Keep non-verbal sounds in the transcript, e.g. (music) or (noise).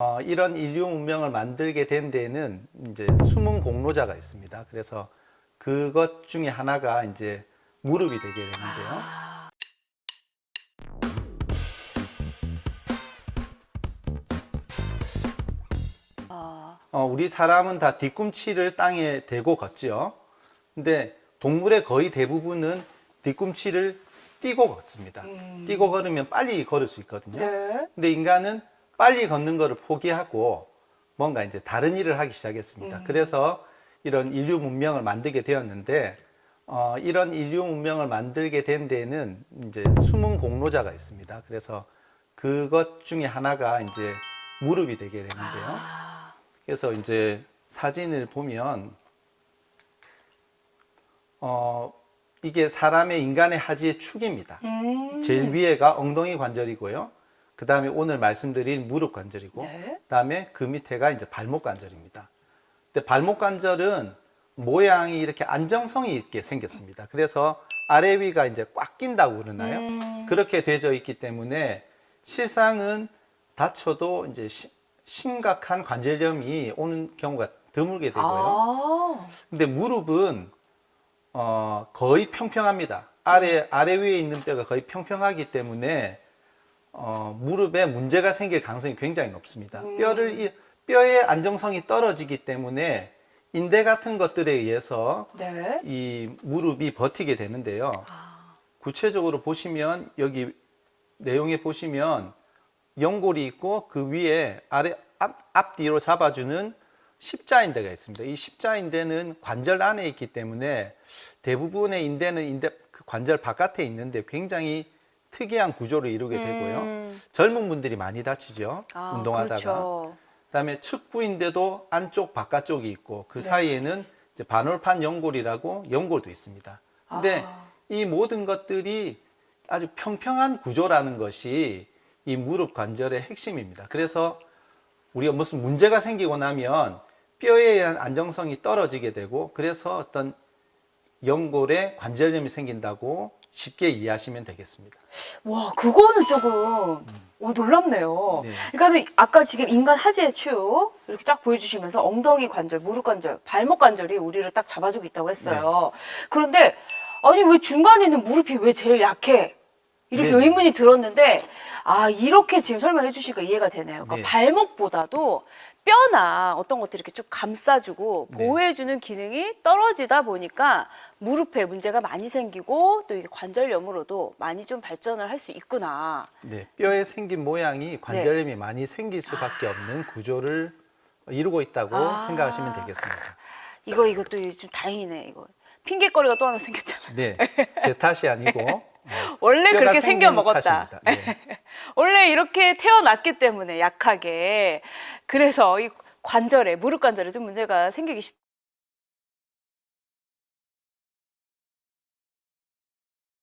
어, 이런 인류 문명을 만들게 된 데에는 이제 숨은 공로자가 있습니다. 그래서 그것 중에 하나가 이제 무릎이 되게 되는데요. 아, 어, 우리 사람은 다 뒤꿈치를 땅에 대고 걷죠. 근데 동물의 거의 대부분은 뒤꿈치를 띄고 걷습니다. 띄고 걸으면 빨리 걸을 수 있거든요. 네. 근데 인간은 빨리 걷는 거를 포기하고 뭔가 이제 다른 일을 하기 시작했습니다. 그래서 이런 인류 문명을 만들게 되었는데 어, 이런 인류 문명을 만들게 된 데에는 이제 숨은 공로자가 있습니다. 그래서 그것 중에 하나가 이제 무릎이 되게 되는데요. 아, 그래서 이제 사진을 보면 어, 이게 사람의 인간의 하지의 축입니다. 음. 제일 위에가 엉덩이 관절이고요. 그 다음에 오늘 말씀드린 무릎 관절이고, 네. 그 다음에 그 밑에가 이제 발목 관절입니다. 근데 발목 관절은 모양이 이렇게 안정성이 있게 생겼습니다. 그래서 아래 위가 이제 꽉 낀다고 그러나요? 음. 그렇게 되어 있기 때문에 실상은 다쳐도 이제 시- 심각한 관절염이 오는 경우가 드물게 되고요. 아, 근데 무릎은 어, 거의 평평합니다. 아래 아래 위에 있는 뼈가 거의 평평하기 때문에 어, 무릎에 문제가 생길 가능성이 굉장히 높습니다. 뼈를 이- 뼈의 안정성이 떨어지기 때문에 인대 같은 것들에 의해서 네. 이 무릎이 버티게 되는데요. 아. 구체적으로 보시면 여기 내용에 보시면 연골이 있고 그 위에 아래 앞, 앞뒤로 잡아주는 십자인대가 있습니다. 이 십자인대는 관절 안에 있기 때문에 대부분의 인대는 인대 그 관절 바깥에 있는데 굉장히 특이한 구조를 이루게 되고요. 음. 젊은 분들이 많이 다치죠. 아, 운동하다가. 그렇죠. 그다음에 측부인대도 안쪽 바깥쪽이 있고 그 네. 사이에는 이제 반월판 연골이라고 연골도 있습니다. 근데 아. 이 모든 것들이 아주 평평한 구조라는 것이 이 무릎 관절의 핵심입니다. 그래서 우리가 무슨 문제가 생기고 나면 뼈에 의한 안정성이 떨어지게 되고 그래서 어떤 연골에 관절염이 생긴다고 쉽게 이해하시면 되겠습니다. 와, 그거는 조금 오, 놀랍네요. 네. 그러니까는 아까 지금 인간 하지의 축 이렇게 딱 보여주시면서 엉덩이 관절, 무릎 관절, 발목 관절이 우리를 딱 잡아주고 있다고 했어요. 네. 그런데 아니 왜 중간에 있는 무릎이 왜 제일 약해? 이렇게 네네. 의문이 들었는데 아 이렇게 지금 설명해 주시니까 이해가 되네요. 그러니까 네. 발목보다도 뼈나 어떤 것들 이렇게 쭉 감싸주고 네. 보호해주는 기능이 떨어지다 보니까 무릎에 문제가 많이 생기고 또 이게 관절염으로도 많이 좀 발전을 할 수 있구나. 네, 뼈에 생긴 모양이 관절염이 많이 생길 수밖에 없는 구조를 이루고 있다고 아. 생각하시면 되겠습니다. 이거 이것도 좀 다행이네 이거. 핑계거리가 또 하나 생겼잖아. 네, 제 탓이 아니고 (laughs) 원래 뼈가 그렇게 생긴 생겨 먹었다. 탓입니다. 네. (laughs) 원래 이렇게 태어났기 때문에 약하게 그래서 이 관절에 무릎 관절에 좀 문제가 생기기 쉽.